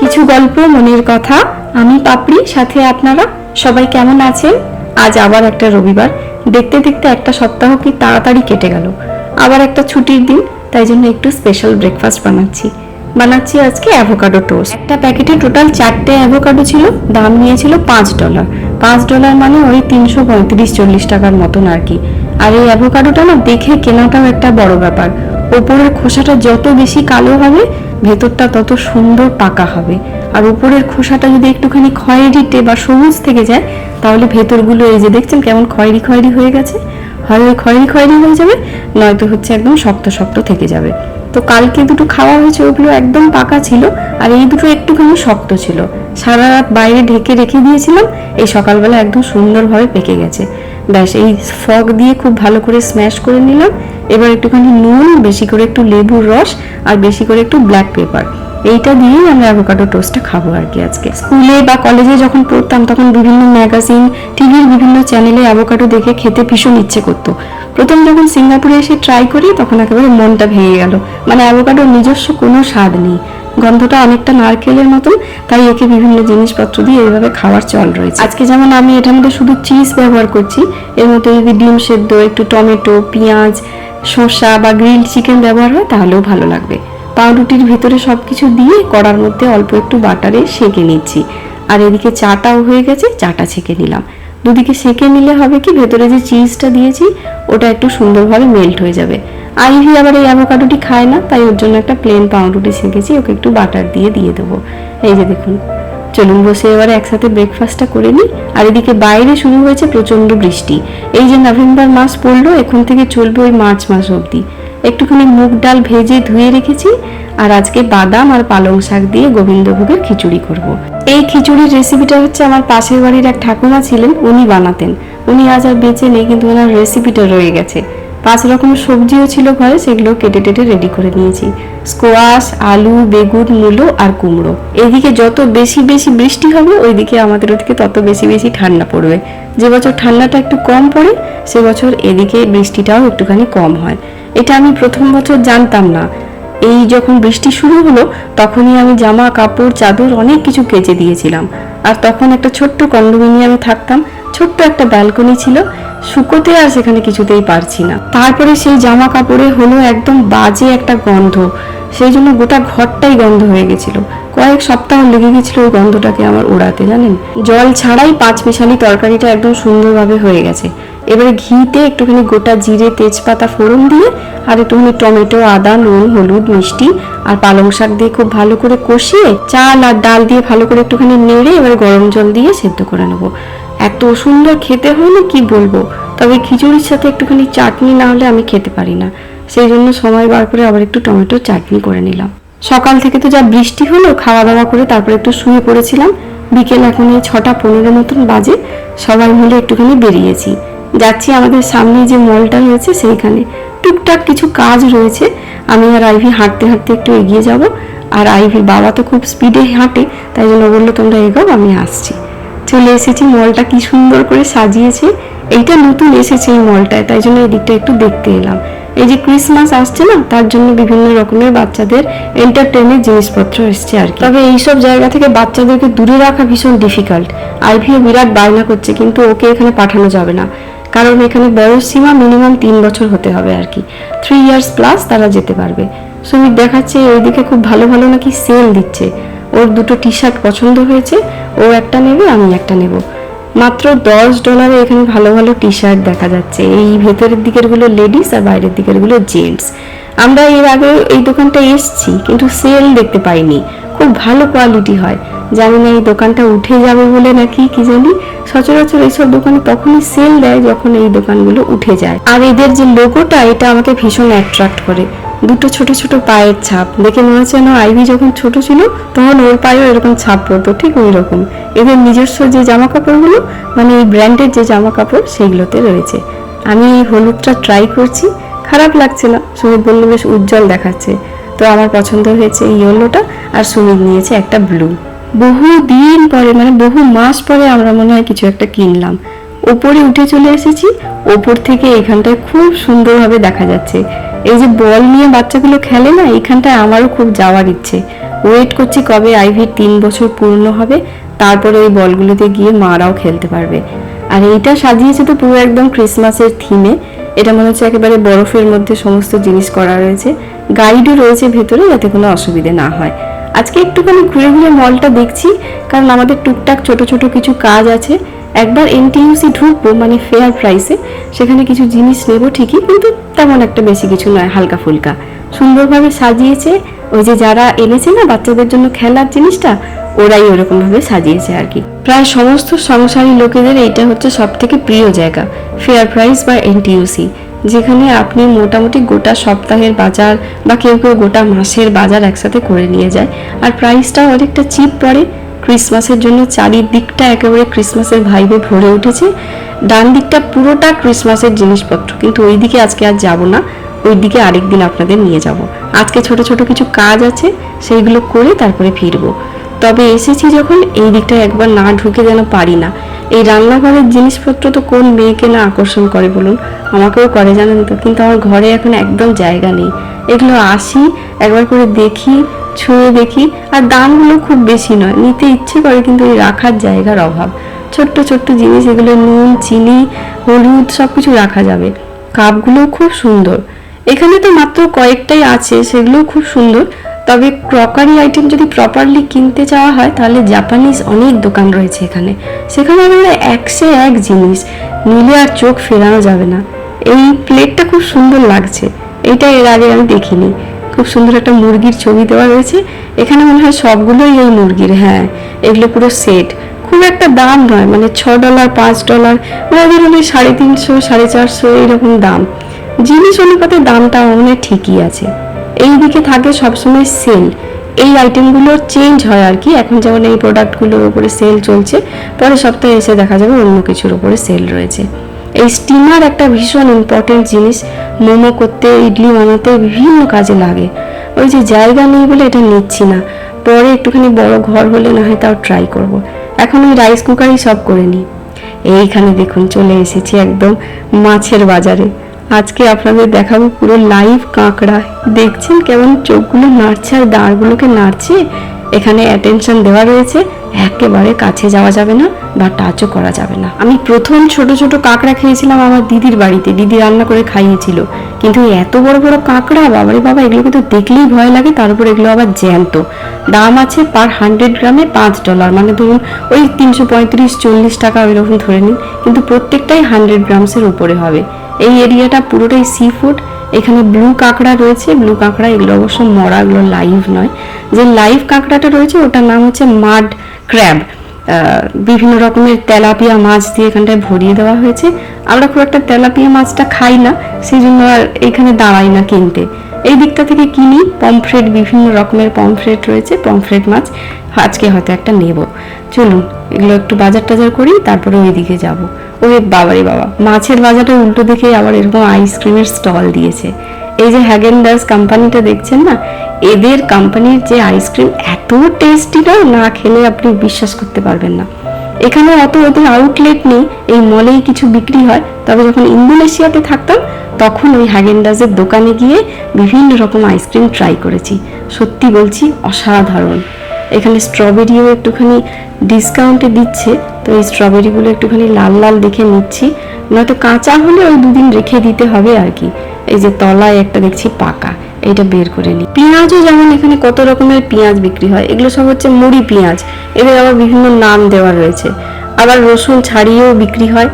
কিছু গল্প, মনের কথা। আমি পাপড়ি, সাথে আপনারা সবাই কেমন আছেন? আজ আবার একটা রবিবার। দেখতে দেখতে একটা সপ্তাহ কি তাড়াতাড়ি কেটে গেল। আবার একটা ছুটির দিন, তাই জন্য একটু স্পেশাল ব্রেকফাস্ট বানাচ্ছি। বানাচ্ছি আজকে অ্যাভোকাডো টোস্ট একটা প্যাকেটে টোটাল চারটে অ্যাভোকাডো ছিল, দাম নিয়েছিল পাঁচ ডলার পাঁচ ডলার মানে ওই তিনশো পঁয়ত্রিশ, চল্লিশ টাকার মতন আর কি। আর এই অ্যাভোকাডোটা না দেখে কেনাটাও একটা বড় ব্যাপার। ওপরের খোসাটা যত বেশি কালো হবে ভেতরটা তত সুন্দর পাকা হবে। আর উপরের খোসাটা যদি একটুখানি খয়েরিটে বা সবুজ থেকে যায়, তাহলে ভেতরগুলো এই যে দেখছেন কেমন খয়েরি খয়েরি হয়ে গেছে। হয় খয়েরি খয়েরি হয়ে যাবে, নয়তো হচ্ছে একদম শক্ত শক্ত থেকে যাবে। তো কালকে দুটো খাওয়া হয়েছে, ওগুলো একদম পাকা ছিল, আর এই দুটো একটুখানি শক্ত ছিল। সারা রাত বাইরে ঢেকে রেখে দিয়েছিলাম, এই সকালবেলা একদম সুন্দরভাবে পেকে গেছে। ব্যাস, এই ফগ দিয়ে খুব ভালো করে স্ম্যাশ করে নিলাম। এবার একটুখানি নুন বেশি করে একটু লেবুর রস, আর বেশি করে একটু ব্ল্যাক পেপার এইটা দিয়েই আমরা অ্যাভোকাডো টোস্টটা খাব আর কি আজকে। স্কুলে বা কলেজে যখন পড়তাম, তখন বিভিন্ন ম্যাগাজিন টিভির বিভিন্ন চ্যানেলে অ্যাভোকাডো দেখে খেতে ভীষণ ইচ্ছে করতো। প্রথম যখন সিঙ্গাপুরে এসে ট্রাই করি, তখন একেবারে মনটা ভেঙে গেল। মানে অ্যাভোকাডোর নিজস্ব কোনো স্বাদ নেই। গন্ধটা অনেকটা নারকেলের মতন, তাই একে বিভিন্ন জিনিসপত্র দিয়ে এইভাবে খাওয়ার চল রয়েছে। আজকে যেমন আমি এটার মধ্যে শুধু চিজ ব্যবহার করছি, এর মধ্যে যদি ডিম সেদ্ধ, একটু টমেটো, পেঁয়াজ শসা বা গ্রিল চিকেন ব্যবহার হয়, তাহলেও ভালো লাগবে। পাউরুটির ভিতরে সব কিছু দিয়ে কড়ার মধ্যে অল্প একটু বাটারে সেঁকে নিচ্ছি। আর এদিকে চাটাও হয়ে গেছে, চাটা ছেঁকে নিলাম। দুদিকে সেঁকে নিলে হবে কি, ভেতরে যে চিজটা দিয়েছি, ওটা একটু সুন্দরভাবে মেল্ট হয়ে যাবে। আইভি আবার এই অ্যাভোকাডোটি খায় না, তাই ওর জন্য একটা প্লেন পাউরুটি সেঁকেছি ওকে একটু বাটার দিয়ে দিয়ে দেবো। এই যে দেখুন। চলুন বসে এবারে একসাথে ব্রেকফাস্টটা করে নিই। আর এদিকে বাইরে শুরু হয়েছে প্রচণ্ড বৃষ্টি। এই যে নভেম্বর মাস পড়ল, এখন থেকে চলবে ওই মার্চ মাস অবধি। একটুখানি মুগ ডাল ভেজে ধুয়ে রেখেছি, আর আজকে বাদাম আর পালং শাক দিয়ে গোবিন্দভোগের খিচুড়ি করব। এই খিচুড়ির রেসিপিটা হচ্ছে আমার পাশের বাড়ির এক ঠাকুমা ছিলেন, উনি বানাতেন। উনি আজ আর বেঁচে নেই, কিন্তু ওনার রেসিপিটা রয়ে গেছে। পাঁচ রকমের সবজিও ছিল ঘরে, সেগুলো কেটে টেটে রেডি করে নিয়েছি। স্কোয়াশ, আলু, বেগুন, মূলো আর কুমড়ো। এদিকে যত বেশি বেশি বৃষ্টি হবে, ওইদিকে আমাদের ওদিকে তত বেশি বেশি ঠান্ডা পড়বে। যে বছর ঠান্ডাটা একটু কম পড়ে, সে বছর এদিকে বৃষ্টিটাও একটুখানি কম হয়। এটা আমি প্রথম বছর জানতাম না। এই যখন বৃষ্টি শুরু হলো, তখনই আমি জামা, কাপড়, চাদর অনেক কিছু কেচে দিয়েছিলাম। আর তখন একটা ছোট্ট কন্ডোমিনিয়ামে থাকতাম। ছোট্ট একটা ব্যালকনি ছিল। শুকোতে আর সেখানে কিছুতেই পারছি না। তারপরে সেই জামা কাপড়ে হলো একদম বাজে একটা গন্ধ। সেই জন্য গোটা ঘরটাই গন্ধ হয়ে গেছিল। কয়েক সপ্তাহ লেগে গেছিল ওই গন্ধটাকে আমার ওড়াতে, জানেন? জল ছাড়াই পাঁচ মিশালি তরকারিটা একদম সুন্দরভাবে হয়ে গেছে। এবারে ঘিতে একটুখানি গোটা জিরে, তেজপাতা ফোড়ন দিয়ে আর একটুখানি টমেটো, আদা, নুন, হলুদ, মিষ্টি আর পালং শাক দিয়ে খুব ভালো করে কষিয়ে চাল আর ডাল দিয়ে ভালো করে একটুখানি নেড়ে এবারে গরম জল দিয়ে সেদ্ধ করে নেব। এত সুন্দর খেতে হয় না, কি বলব? তবে খিচুড়ির সাথে একটুখানি চাটনি না হলে আমি খেতে পারি না। সেই জন্য সময় বার করে আবার একটু টমেটো চাটনি করে নিলাম। সকাল থেকে তো যা বৃষ্টি হলো খাওয়া দাওয়া করে তারপরে একটু শুয়ে পড়েছিলাম। বিকেল এখন এই ছটা পনেরো মতন বাজে, সবাই মিলে একটুখানি বেরিয়েছি। যাচ্ছি আমাদের সামনে যে মলটা রয়েছে সেইখানে। টুকটাক কিছু কাজ রয়েছে, আমি আর আইভি হাঁটতে হাঁটতে একটু এগিয়ে যাব। আর আইভির বাবা তো খুব স্পিডে হাঁটে, তাই জন্য বলল তোমরা এগোও, আমি আসছি। চলে এসেছি মলটা কি সুন্দর করে সাজিয়েছে। এইটা নতুন এসেছে এই মলটায় তাই জন্য এই দিকটা একটু দেখতে এলাম। এই যে ক্রিসমাস আসছে না, তার জন্য বিভিন্ন রকমের বাচ্চাদের এন্টারটেনের জিনিসপত্র এসছে আর কি। তবে এইসব জায়গা থেকে বাচ্চাদেরকে দূরে রাখা ভীষণ ডিফিকাল্ট আইভিও বিরাট বায়না করছে, কিন্তু ওকে এখানে পাঠানো যাবে না। কারণ এখানে বয়স সীমা মিনিমাম তিন বছর হতে হবে আর কি। থ্রি ইয়ার্স প্লাস তারা যেতে পারবে। সুমিত দেখাচ্ছে ওইদিকে খুব ভালো ভালো নাকি সেল দিচ্ছে। ওর দুটো টি শার্ট পছন্দ হয়েছে ও একটা নেবে, আমি একটা নেব। মাত্র দশ ডলারে এখানে ভালো ভালো টি শার্ট দেখা যাচ্ছে। এই ভেতরের দিকেরগুলো লেডিস আর বাইরের দিকেরগুলো জেন্টস আমরা এর আগে এই দোকানটা এসছি, কিন্তু সেল দেখতে পাইনি। খুব ভালো কোয়ালিটি হয়। জানি না এই দোকানটা উঠে যাবে বলে নাকি, কি জানি? সচরাচর এইসব দোকানে তখনই সেল দেয় যখন এই দোকানগুলো উঠে যায়। আর এদের যে লোগোটা এটা আমাকে ভীষণ অ্যাট্রাক্ট করে। দুটো ছোট ছোট পায়ের ছাপ। দেখে মনে হচ্ছে যেন আইভি যখন ছোট ছিল, তখন ওর পায়েও এরকম ছাপ পড়তো, ঠিক ওই রকম এদের নিজস্ব যে জামা কাপড়গুলো মানে এই ব্র্যান্ডের যে জামা কাপড় সেইগুলোতে রয়েছে। আমি এই হলুদটা ট্রাই করছি, খারাপ লাগছে না। সুমিত বলল, বেশ উজ্জ্বল দেখাচ্ছে। তো আমার পছন্দ হয়েছে এই ইয়েলোটা, আর সুমিত নিয়েছে একটা ব্লু বহু দিন পরে মানে বহু মাস পরে আমরা মনে হয় কিছু একটা কিনলাম। ওপরে উঠে চলে এসেছি। ওপর থেকে এখানটায় খুব সুন্দরভাবে দেখা যাচ্ছে। এই যে বল নিয়ে বাচ্চাগুলো খেলে না এখানটায় আমারও খুব যাওয়ার ইচ্ছে। ওয়েট করছি কবে আইভির তিন বছর পূর্ণ হবে, তারপরে ওই বলগুলোতে গিয়ে মারাও খেলতে পারবে। আর এইটা সাজিয়েছে তো পুরো একদম ক্রিসমাসের থিমে। এটা মনে হচ্ছে একেবারে বরফের মধ্যে সমস্ত জিনিস করা রয়েছে। গাইডও রয়েছে ভেতরে যাতে কোনো অসুবিধে না হয়। আজকে একটুখানি ঘুরে ঘুরে মলটা দেখছি, কারণ আমাদের টুকটাক ছোট ছোট কিছু কাজ আছে। একবার এনটিইউসি ঢুকবো মানে ফেয়ার প্রাইসে সেখানে কিছু জিনিস নেব ঠিকই, কিন্তু তেমন একটা বেশি কিছু নয়, হালকা ফুলকা। সুন্দরভাবে সাজিয়েছে, ওই যে যারা এনেছে না, বাচ্চাদের জন্য খেলার জিনিসটা, ওরাই ওরকম ভাবে সাজিয়েছে আর কি। প্রায় সমস্ত সংসারী লোকেদের এইটা হচ্ছে সব থেকে প্রিয় জায়গা ফেয়ার প্রাইস বা এনটিইউসি যেখানে আপনি মোটামুটি গোটা সপ্তাহের বাজার বা কেউ কেউ গোটা মাসের বাজার একসাথে করে নিয়ে যায়, আর প্রাইসটাও অনেকটা চিপ পড়ে ক্রিসমাসের জন্য চারিদিকটা একেবারে ক্রিসমাসের ভাইবে ভরে উঠেছে। ডান দিকটা পুরোটা ক্রিসমাসের জিনিসপত্র, কিন্তু ওই দিকে আজকে আর যাব না। ওই দিকে আরেকদিন আপনাদের নিয়ে যাব। আজকে ছোট ছোট কিছু কাজ আছে, সেইগুলো করে তারপরে ফিরবো। তবে এসেছি যখন, এই দিকটায় একবার না ঢুকে যেন পারি না। এই রান্নাঘরের জিনিসপত্র তো কোন মেয়েকে না আকর্ষণ করে বলুন? আমাকেও করে জানেন তো, কিন্তু আমার ঘরে এখন একদম জায়গা নেই। এগুলো আসি, একবার করে দেখি ছুঁয়ে দেখি, আর দামগুলো খুব বেশি নয়। নিতে ইচ্ছে করে, কিন্তু এই রাখার জায়গার অভাব। ছোট্ট ছোট্ট জিনিস, এগুলো নুন, চিনি, হলুদ সব কিছু রাখা যাবে। কাপগুলোও খুব সুন্দর। এখানে তো মাত্র কয়েকটাই আছে, সেগুলোও খুব সুন্দর। তবে ক্রকারি আইটেম যদি প্রপারলি কিনতে চাওয়া হয়, তাহলে জাপানিজ অনেক দোকান রয়েছে এখানে। সেখানে একেবারে একশে এক জিনিস। নিলে আর চোখ ফেরানো যাবে না। এই প্লেটটা খুব সুন্দর লাগছে। এটা এর আগে আমি দেখিনি। খুব সুন্দর একটা মুরগির ছবি দেওয়া রয়েছে। এখানে মনে হয় সবগুলোই এই মুরগির হ্যাঁ এগুলো পুরো সেট খুব একটা দাম নয় মানে ছ ডলার পাঁচ ডলার মানে সাড়ে তিনশো, সাড়ে চারশো এইরকম দাম। জিনিস অনুপাতে দামটা মানে ঠিকই আছে। এই দিকে থাকে সবসময় সেল এই আইটেমগুলো চেঞ্জ হয় আর কি। এখন যেমন এই প্রোডাক্টগুলোর উপরে সেল চলছে, পরের সপ্তাহে এসে দেখা যাবে অন্য কিছুর উপরে সেল রয়েছে। এই স্টিমার একটা ভীষণ ইম্পর্টেন্ট জিনিস। মোমো করতে, ইডলি বানাতে বিভিন্ন কাজে লাগে। ওই যে জায়গা নেই বলে এটা নিচ্ছি না। পরে একটুখানি বড় ঘর হলে না হয় তাও ট্রাই করব। এখন ওই রাইস কুকারই সব করে নিই। এইখানে দেখুন চলে এসেছি একদম মাছের বাজারে। আজকে আপনাদের দেখাবো পুরো লাইভ কাঁকড়া। দেখছেন কেমন চোখগুলো নাড়ছে আর দাঁড়গুলোকে নাড়ছে? এখানে অ্যাটেনশন দেওয়া রয়েছে, একেবারে কাছে যাওয়া যাবে না বা টাচও করা যাবে না। আমি প্রথম ছোট ছোট কাঁকড়া খেয়েছিলাম আমার দিদির বাড়িতে, দিদি রান্না করে খাইয়েছিল। কিন্তু এত বড় বড় কাঁকড়া, বাবারে বাবা, এগুলোকে তো দেখলেই ভয় লাগে, তার উপর এগুলো আবার জ্যান্ত। দাম আছে পার হান্ড্রেড গ্রামে পাঁচ ডলার মানে ধরুন ওই তিনশো পঁয়ত্রিশ, চল্লিশ টাকা ওইরকম ধরে নিন। কিন্তু প্রত্যেকটাই হান্ড্রেড গ্রামসের উপরে হবে। এই এরিয়াটা পুরোটাই সি ফুড এখানে ব্লু কাঁকড়া রয়েছে। ব্লু কাঁকড়া এগুলো অবশ্য মরা, এগুলো লাইভ নয়। যে লাইভ কাঁকড়াটা রয়েছে, ওটার নাম হচ্ছে মাড ক্র্যাব বিভিন্ন রকমের তেলাপিয়া মাছ দিয়ে এখানটায় ভরিয়ে দেওয়া হয়েছে। আমরা খুব একটা তেলাপিয়া মাছটা খাই না, সেই জন্য আর এখানে দাঁড়াই না কিনতে। এই দিকটা থেকে কিনি পমফ্রেট বিভিন্ন রকমের পমফ্রেট রয়েছে পমফ্রেট মাছ। আজকে হয়তো একটা নেব। চলুন, এগুলো একটু বাজার টাজার করি, তারপরে ওই দিকে যাব। ওরে বাবারে বাবা, মাছের বাজারটা উল্টো দেখে আবার এরকম আইসক্রিমের স্টল দিয়েছে। এই যে হ্যাগেন ডাস কোম্পানিটা দেখছেন না? এদের কোম্পানির যে আইসক্রিম এত টেস্টি না খেলে আপনি বিশ্বাস করতে পারবেন না। এখানে অত ওদের আউটলেট নেই, এই মলেই কিছু বিক্রি হয়। তবে যখন ইন্দোনেশিয়াতে থাকতাম, তখন ওই হ্যাগেন্ডাজের দোকানে গিয়ে বিভিন্ন রকম আইসক্রিম ট্রাই করেছি। সত্যি বলছি, অসাধারণ। এখানে স্ট্রবেরিও একটুখানি ডিসকাউন্টে দিচ্ছে, তো এই স্ট্রবেরিগুলো একটুখানি লাল লাল দেখে নিচ্ছি। নয়তো কাঁচা হলে ওই দুদিন রেখে দিতে হবে আর কি। এই যে তলায় একটা দেখছি পাকা। এটা বের করে নিই। পেঁয়াজও যেমন এখানে কত রকমের পেঁয়াজ বিক্রি হয়, এগুলো সব হচ্ছে মুড়ি পেঁয়াজ। এদের আবার বিভিন্ন নাম দেওয়া রয়েছে। আবার রসুন ছাড়িয়েও বিক্রি হয়।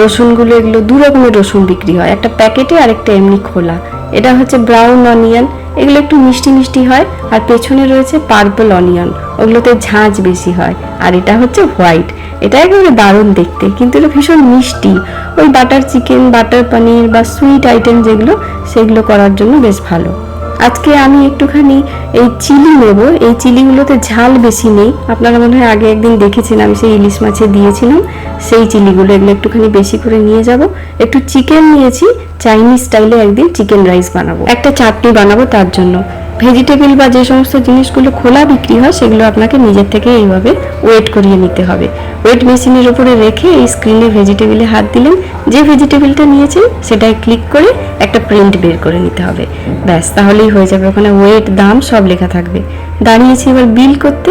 রসুনগুলো এগুলো দু রকমের রসুন বিক্রি হয়, একটা প্যাকেটে আর একটা এমনি খোলা। এটা হচ্ছে ব্রাউন অনিয়ন এগুলো একটু মিষ্টি মিষ্টি হয়, আর পেছনে রয়েছে পার্পল অনিয়ন ওগুলোতে ঝাঁঝ বেশি হয়, আর এটা হচ্ছে হোয়াইট এটা একেবারে দারুণ দেখতে, কিন্তু এটা ভীষণ মিষ্টি। ওই বাটার চিকেন বাটার পনির বা সুইট আইটেম যেগুলো, সেগুলো করার জন্য বেশ ভালো। আজকে আমি একটুখানি এই চিলি নেব। এই চিলিগুলোতে ঝাল বেশি নেই। আপনারা মনে হয় আগে একদিন দেখেছেন, আমি সেই ইলিশ মাছে দিয়েছিলাম। সেই চিলিগুলো এগুলো একটুখানি বেশি করে নিয়ে যাব। একটু চিকেন নিয়েছি চাইনিজ স্টাইলে একদিন চিকেন রাইস বানাবো। একটা চাটনি বানাবো তার জন্য। ভেজিটেবল বা যে সমস্ত জিনিসগুলো খোলা বিক্রি হয়, সেগুলো আপনাকে নিজের থেকে এইভাবে ওয়েট করিয়ে নিতে হবে। ওয়েট মেশিনের উপরে রেখে এই স্ক্রিনে ভেজিটেবিলে হাত দিলেন। যে ভেজিটেবিলটা নিয়েছেন সেটাই ক্লিক করে একটা প্রিন্ট বের করে নিতে হবে। ব্যাস, তাহলেই হয়ে যাবে। ওখানে ওয়েট দাম সব লেখা থাকবে। দাঁড়িয়েছি এবার বিল করতে।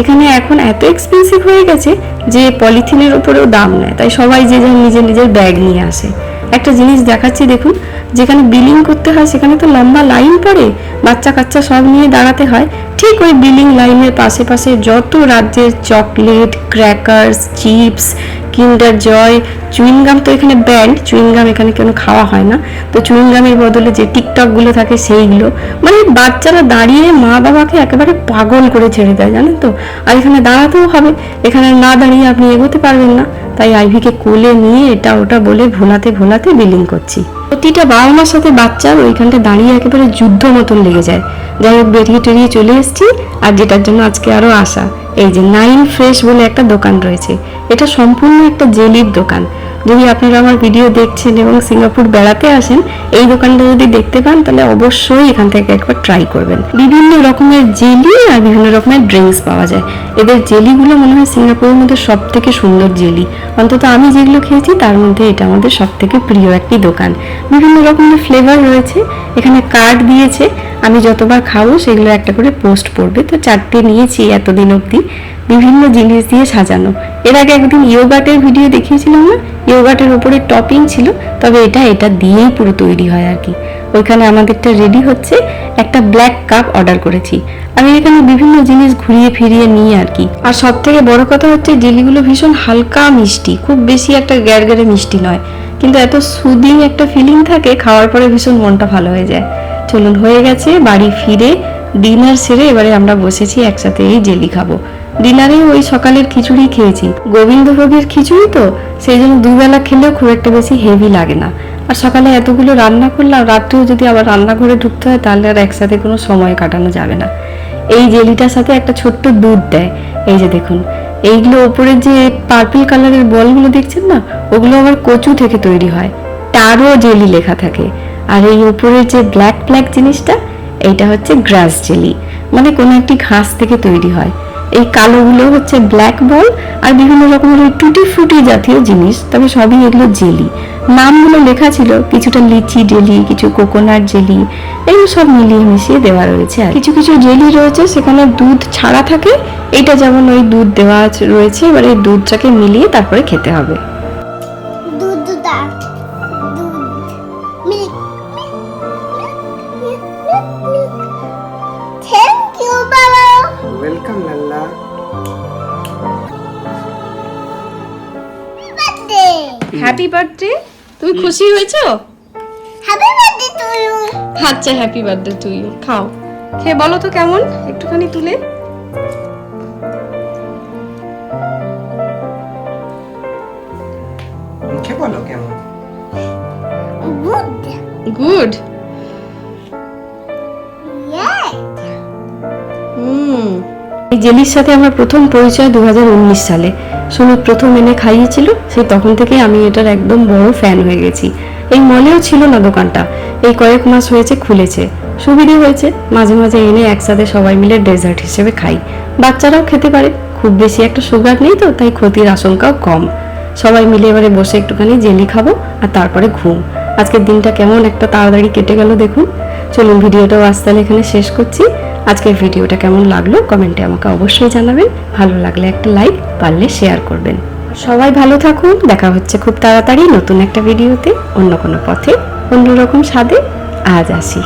এখানে এখন এত এক্সপেন্সিভ হয়ে গেছে যে পলিথিনের উপরেও দাম নেয়। তাই সবাই যে যার নিজের নিজের ব্যাগ নিয়ে আসে। একটা জিনিস দেখাচ্ছি, দেখুন। যেখানে বিলিং করতে হয়, সেখানে তো লম্বা লাইন পড়ে, বাচ্চা কাচ্চা সব নিয়ে দাঁড়াতে হয়। ঠিক ওই বিলিং লাইনের পাশে পাশে যত রাজ্যের chocolate crackers chips Kinder Joy chewing gum তো এখানে ব্যান্ড চুইংগাম এখানে কেন খাওয়া হয় না। তো চুইংগামের বদলে যে টিকটকগুলো থাকে, সেইগুলো। মানে বাচ্চারা দাঁড়িয়ে মা বাবাকে একেবারে পাগল করে ছেড়ে দেয়, জানেন তো? আর এখানে দাঁড়াতেও হবে। এখানে না দাঁড়িয়ে আপনি এগোতে পারবেন না। তাই আইভিকে কোলে নিয়ে এটা ওটা বলে ভোলাতে ভোলাতে বিলিং করছি। প্রতিটা বাবা মার সাথে বাচ্চার ওইখানটা দাঁড়িয়ে একেবারে যুদ্ধ মতন লেগে যায়। যাই হোক, বেরিয়ে টেরিয়ে চলে এসেছি আর যেটার জন্য আজকে আরও আসা এই যে নাইন ফ্রেশ বলে একটা দোকান রয়েছে। এটা সম্পূর্ণ একটা জেলির দোকান। যদি আপনারা আমার ভিডিও দেখছেন এবং সিঙ্গাপুর বেড়াতে আসেন, এই দোকানটা যদি দেখতে পান, তাহলে অবশ্যই এখান থেকে একবার ট্রাই করবেন। বিভিন্ন রকমের জেলি আর বিভিন্ন রকমের ড্রিঙ্কস পাওয়া যায়। এদের জেলিগুলো মনে হয় সিঙ্গাপুরের মধ্যে সব থেকে সুন্দর জেলি। অন্তত আমি যেগুলো খেয়েছি, তার মধ্যে এটা আমাদের সব থেকে প্রিয় একটি দোকান। বিভিন্ন রকমের ফ্লেভার রয়েছে। এখানে কার্ড দিয়েছে। আমি যতবার খাব সেগুলো একটা করে পোস্ট পড়বে। তো চারটে নিয়েছি এতদিন অবধি। বিভিন্ন জিনিস দিয়ে সাজানো। এর আগে একদিন ইয়োগাটের ভিডিও দেখিয়েছিলাম না? ইয়োগাটের উপরে টপিং ছিল, তবে এটা এটা দিয়েই পুরো তৈরি হয় আর কি। ওইখানে আমাদেরটা রেডি হচ্ছে। একটা ব্ল্যাক কাপ অর্ডার করেছি। আমি এখানে বিভিন্ন জিনিস ঘুরিয়ে ফিরিয়ে নিই আর কি। আর সব থেকে বড় কথা হচ্ছে, জেলিগুলো ভীষণ হালকা মিষ্টি। খুব বেশি একটা গ্যারগ্যারে মিষ্টি নয়। কিন্তু এত সুদিং একটা ফিলিং থাকে, খাওয়ার পরে ভীষণ মনটা ভালো হয়ে যায়। চলুন, হয়ে গেছে, বাড়ি ফিরে ডিনার সেরে এবারে আমরা বসেছি, একসাথে এই জেলি খাব। ডিনারে ওই সকালের খিচুড়ি খেয়েছি। গোবিন্দভোগের খিচুড়ি তো, সেই জন্য দুবেলা খেলেও খুব একটা বেশি হেভি লাগে না। আর সকালে এতগুলো রান্না করলাম, রাত্রেও যদি আবার রান্নাঘরে ঢুকতে হয়, তাহলে আর একসাথে কোনো সময় কাটানো যাবে না। এই জেলিটার সাথে একটা ছোট্ট দুধ দেয়। এই যে দেখুন, এইগুলো ওপরে যে পার্পল কালারের বলগুলো দেখছেন না, ওগুলো আবার কচু থেকে তৈরি হয়। তারও জেলি লেখা থাকে। আর এই উপরের যে ব্ল্যাক ব্ল্যাক জিনিসটা, এইটা হচ্ছে গ্রাস জেলি মানে কোনো একটি ঘাস থেকে তৈরি হয়। এই কালোগুলো হচ্ছে ব্ল্যাক বল আর বিভিন্ন রকমের ওই টুটি ফুটি জাতীয় জিনিস, তবে সবই এগুলো জেলি নামগুলো লেখা ছিল কিছুটা লিচি জেলি কিছু কোকোনাট জেলি এগুলো সব মিলিয়ে মিশিয়ে দেওয়া রয়েছে আর কিছু কিছু জেলি রয়েছে, সেখানে দুধ ছাড়া থাকে। এটা যেমন ওই দুধ দেওয়া রয়েছে, এবার এই দুধটাকে মিলিয়ে তারপরে খেতে হবে। হ্যাপি বার্থডে তুমি খুশি হয়েছো? হ্যাপি বার্থডে টু ইউ আচ্ছা হ্যাপি বার্থডে টু ইউ খাও। খেয়ে বলো তো কেমন? একটুখানি তুলে। খেয়ে বলো কেমন? গুড গুড এই জেলির সাথে আমার প্রথম পরিচয় দু সালে। সুমিত প্রথম এনে খাইয়েছিল, সেই তখন থেকে আমি এটার একদম বড় ফ্যান হয়ে গেছি। এই মলেও ছিল না দোকানটা, এই কয়েক মাস হয়েছে খুলেছে। সুবিধে হয়েছে, মাঝে মাঝে এনে একসাথে সবাই মিলে ডেজার্ট হিসেবে খাই। বাচ্চারাও খেতে পারে, খুব বেশি একটা সুগার নেই তো, তাই ক্ষতির আশঙ্কাও কম। সবাই মিলে এবারে বসে একটুখানি জেলি খাব আর তারপরে ঘুম। আজকের দিনটা কেমন একটা তাড়াতাড়ি কেটে গেল দেখুন। চলুন, ভিডিওটাও আজ তাহলে এখানে শেষ করছি। আজকের ভিডিওটা কেমন লাগল কমেন্টে আমাকে অবশ্যই জানাবেন। ভালো লাগলে একটা লাইক, পারলে শেয়ার করবেন। সবাই ভালো থাকুন, দেখা হচ্ছে খুব তাড়াতাড়ি নতুন একটা ভিডিওতে অন্য কোনো পথে, অন্যরকম স্বাদে। আজ আসি।